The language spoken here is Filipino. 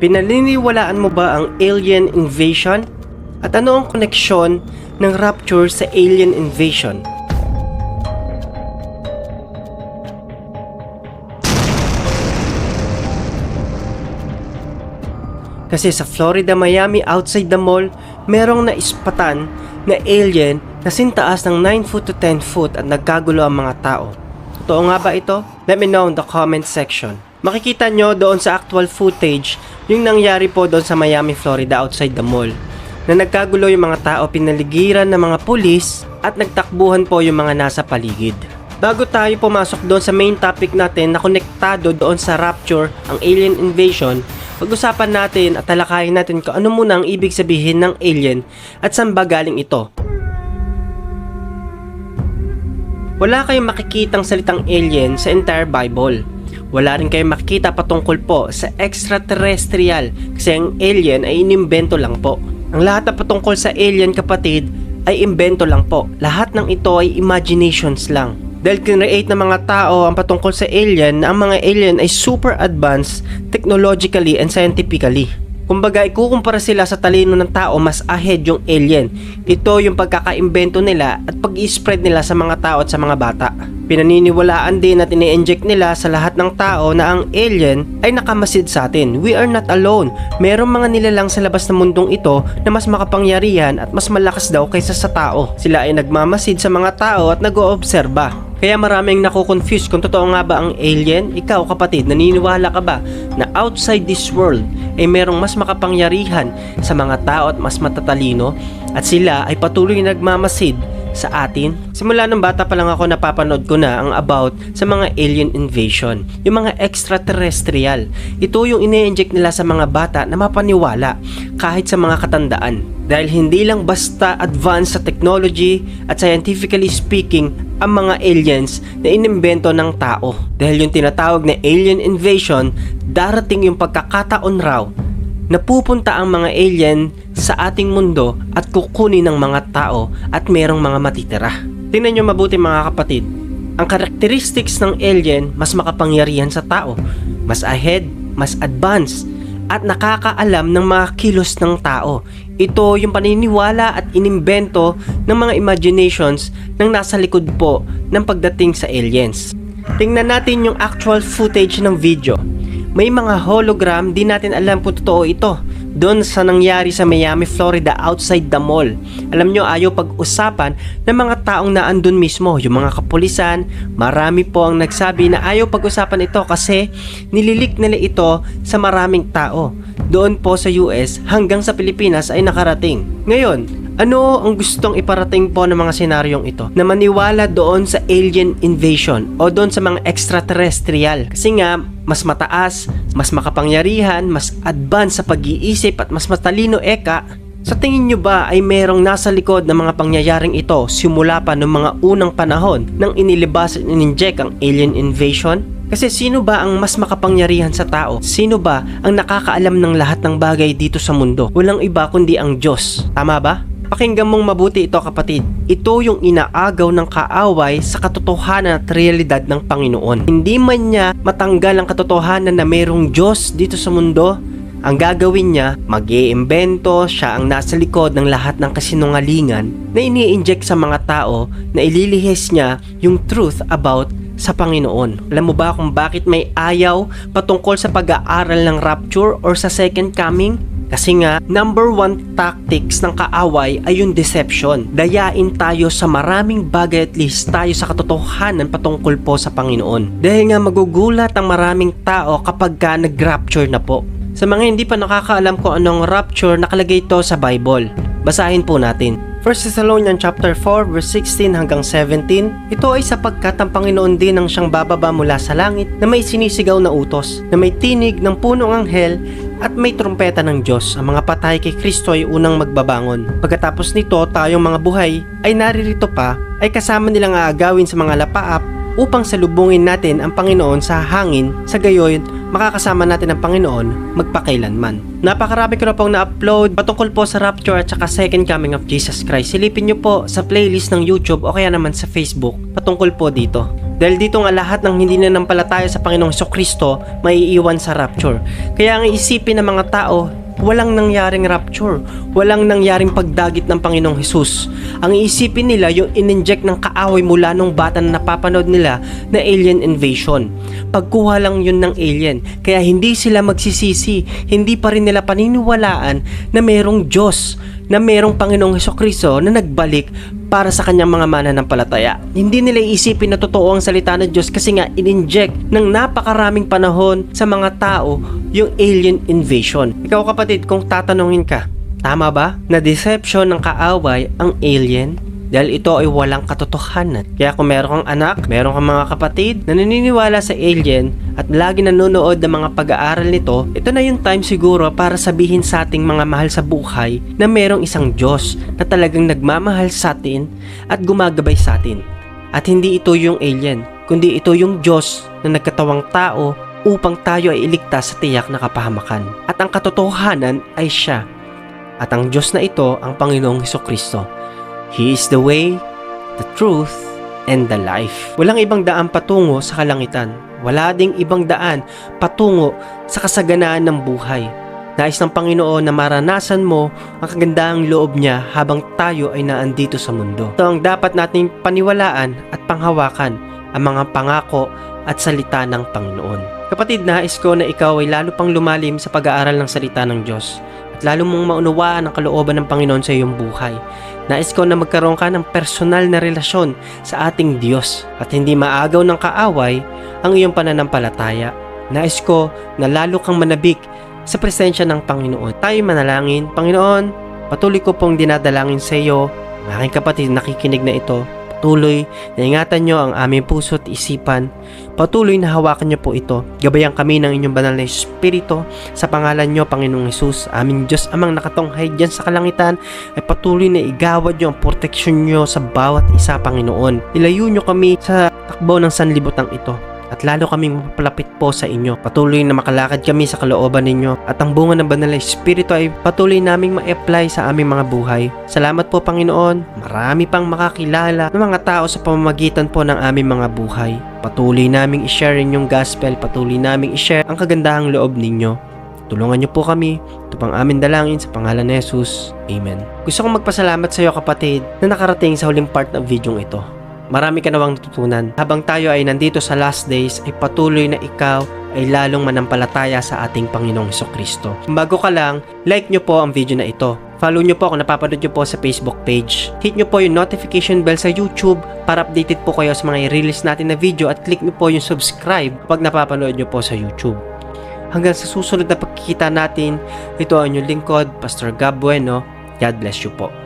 Pinaniniwalaan mo ba ang alien invasion? At ano ang koneksyon ng Rapture sa alien invasion? Kasi sa Florida, Miami, outside the mall, merong naispatan na alien na sintaas ng 9 foot to 10 foot at nagkagulo ang mga tao. Totoo nga ba ito? Let me know in the comment section. Makikita nyo doon sa actual footage yung nangyari po doon sa Miami, Florida outside the mall. Na nagkagulo yung mga tao, pinaligiran ng mga pulis at nagtakbuhan po yung mga nasa paligid. Bago tayo pumasok doon sa main topic natin na konektado doon sa Rapture, ang alien invasion, pag-usapan natin at talakayin natin kung ano muna ang ibig sabihin ng alien at saan ba galing ito. Wala kayong makikitang salitang alien sa entire Bible. Wala rin kayong makikita patungkol po sa extraterrestrial kasi ang alien ay inimbento lang po. Ang lahat na patungkol sa alien kapatid ay imbento lang po. Lahat ng ito ay imaginations lang. Dahil kinreate ng mga tao ang patungkol sa alien na ang mga alien ay super advanced technologically and scientifically. Kumbaga, ikukumpara sila sa talino ng tao, mas ahead yung alien. Ito yung pagkakaimbento nila at pag-i-spread nila sa mga tao at sa mga bata. Pinaniniwalaan din at ini-inject nila sa lahat ng tao na ang alien ay nakamasid sa atin. We are not alone. Merong mga nilalang sa labas ng mundong ito na mas makapangyarihan at mas malakas daw kaysa sa tao. Sila ay nagmamasid sa mga tao at nag-oobserba. Kaya maraming nako-confuse kung totoo nga ba ang alien. Ikaw kapatid, naniniwala ka ba na outside this world ay merong mas makapangyarihan sa mga tao at mas matatalino at sila ay patuloy na nagmamasid sa atin? Simula nung bata pa lang ako napapanood ko na ang about sa mga alien invasion, yung mga extraterrestrial. Ito yung ine-inject nila sa mga bata na mapaniwala kahit sa mga katandaan. Dahil hindi lang basta advanced sa technology at scientifically speaking ang mga aliens na inimbento ng tao. Dahil yung tinatawag na alien invasion, darating yung pagkakataon raw na pupunta ang mga alien sa ating mundo at kukunin ng mga tao at merong mga matitira. Tingnan nyo mabuti mga kapatid. Ang characteristics ng alien mas makapangyarihan sa tao, mas ahead, mas advanced, at nakakaalam ng mga kilos ng tao. Ito yung paniniwala at inimbento ng mga imaginations ng nasa likod po ng pagdating sa aliens. Tingnan natin yung actual footage ng video. May mga hologram, di natin alam kung totoo ito. Doon sa nangyari sa Miami, Florida, outside the mall. Alam nyo, ayaw pag-usapan ng mga taong naandun mismo. Yung mga kapulisan, marami po ang nagsabi na ayaw pag-usapan ito kasi nililik nila ito sa maraming tao. Doon po sa US hanggang sa Pilipinas ay nakarating. Ngayon, ano ang gustong iparating po ng mga senaryong ito? Na maniwala doon sa alien invasion o doon sa mga extraterrestrial. Kasi nga, mas mataas, mas makapangyarihan, mas advanced sa pag-iisip at mas matalino eka, sa tingin nyo ba ay merong nasa likod ng mga pangyayaring ito simula pa noong mga unang panahon nang inilibas at ininject ang alien invasion? Kasi sino ba ang mas makapangyarihan sa tao? Sino ba ang nakakaalam ng lahat ng bagay dito sa mundo? Walang iba kundi ang Diyos. Tama ba? Pakinggan mong mabuti ito kapatid. Ito yung inaagaw ng kaaway sa katotohanan at realidad ng Panginoon. Hindi man niya matanggal ang katotohanan na mayroong Diyos dito sa mundo, ang gagawin niya, mag iimbento siya ang nasa likod ng lahat ng kasinungalingan na ini-inject sa mga tao na ililihis niya yung truth about sa Panginoon. Alam mo ba kung bakit may ayaw patungkol sa pag-aaral ng rapture or sa second coming? Kasi nga, number one tactics ng kaaway ay yung deception. Dayain tayo sa maraming bagay at least tayo sa katotohanan patungkol po sa Panginoon. Dahil nga magugulat ang maraming tao kapag ka nag-rapture na po. Sa mga hindi pa nakakaalam kung anong rapture, nakalagay ito sa Bible. Basahin po natin. 1 Thessalonians chapter 4 verse 16 hanggang 17 Ito ay sapagkat ang Panginoon din ang siyang bababa mula sa langit na may sinisigaw na utos na may tinig ng punong anghel at may trumpeta ng Diyos. Ang mga patay kay Kristo ay unang magbabangon. Pagkatapos nito, tayong mga buhay ay naririto pa ay kasama nilang aagawin sa mga lapaap upang salubungin natin ang Panginoon sa hangin sa gayon makakasama natin ang Panginoon magpakailanman. Napakarami ko na pong na-upload patungkol po sa Rapture at saka Second Coming of Jesus Christ. Silipin nyo po sa playlist ng YouTube o kaya naman sa Facebook patungkol po dito. Dahil dito nga lahat ng hindi nanampalataya sa Panginoong Kristo may iiwan sa rapture. Kaya ang isipin ng mga tao, walang nangyaring rapture, walang nangyaring pagdagit ng Panginoong Hesus. Ang iisipin nila yung in-inject ng kaaway mula nung bata na napapanood nila na alien invasion. Pagkuha lang yun ng alien, kaya hindi sila magsisisi, hindi pa rin nila paniniwalaan na mayroong Diyos, na mayroong Panginoong Heso Kristo na nagbalik para sa kanyang mga mananampalataya. Hindi nila iisipin na totoo ang salita ng Diyos kasi nga in-inject ng napakaraming panahon sa mga tao yung alien invasion. Ikaw kapatid, kung tatanungin ka, tama ba na deception ng kaaway ang alien? Dahil ito ay walang katotohanan. Kaya kung meron kang anak, meron kang mga kapatid na naniniwala sa alien at lagi nanonood ng mga pag-aaral nito, ito na yung time siguro para sabihin sa ating mga mahal sa buhay na merong isang Diyos na talagang nagmamahal sa atin at gumagabay sa atin. At hindi ito yung alien, kundi ito yung Diyos na nagkatawang tao upang tayo ay iligtas sa tiyak na kapahamakan. At ang katotohanan ay siya. At ang Diyos na ito ang Panginoong Heso Kristo. He is the way, the truth, and the life. Walang ibang daan patungo sa kalangitan. Wala ding ibang daan patungo sa kasaganaan ng buhay. Nais ng Panginoon na maranasan mo ang kagandahang loob niya habang tayo ay naandito sa mundo. Ito ang dapat nating paniwalaan at panghawakan ang mga pangako at salita ng Panginoon. Kapatid, nais ko na ikaw ay lalo pang lumalim sa pag-aaral ng salita ng Diyos lalo mong maunawaan ang kalooban ng Panginoon sa iyong buhay. Nais ko na magkaroon ka ng personal na relasyon sa ating Diyos at hindi maagaw ng kaaway ang iyong pananampalataya. Nais ko na lalo kang manabik sa presensya ng Panginoon. Tayo manalangin, Panginoon, patuloy ko pong dinadalangin sa iyo, ang aking kapatid nakikinig na ito, patuloy na ingatan nyo ang aming puso at isipan. Patuloy na hawakan nyo po ito. Gabayan kami ng inyong banal na Espiritu sa pangalan nyo, Panginoong Yesus. Aming Diyos amang nakatunghay dyan sa kalangitan ay patuloy na igawad nyo ang proteksyon nyo sa bawat isa, Panginoon. Ilayo nyo kami sa takbo ng sanlibutan ito at lalo kaming mapapalapit po sa inyo. Patuloy na makalakad kami sa kalooban ninyo at ang bunga ng banal na Espiritu ay patuloy naming ma-apply sa aming mga buhay. Salamat po Panginoon, marami pang makakilala ng mga tao sa pamamagitan po ng aming mga buhay. Patuloy naming i-share inyong gospel, patuloy naming i-share ang kagandahang loob ninyo. Tulungan niyo po kami. Ito pang amin dalangin sa pangalan ni Jesus. Amen. Gusto kong magpasalamat sa iyo kapatid na nakarating sa huling part ng video ito. Marami ka nawang natutunan. Habang tayo ay nandito sa last days, ay patuloy na ikaw ay lalong manampalataya sa ating Panginoong Heso Kristo. Bago ka lang, like nyo po ang video na ito. Follow nyo po kung napapanood nyo po sa Facebook page. Hit nyo po yung notification bell sa YouTube para updated po kayo sa mga i-release natin na video at click nyo po yung subscribe pag napapanood nyo po sa YouTube. Hanggang sa susunod na pagkikita natin, ito ang inyong lingkod, Pastor Gab Bueno. God bless you po.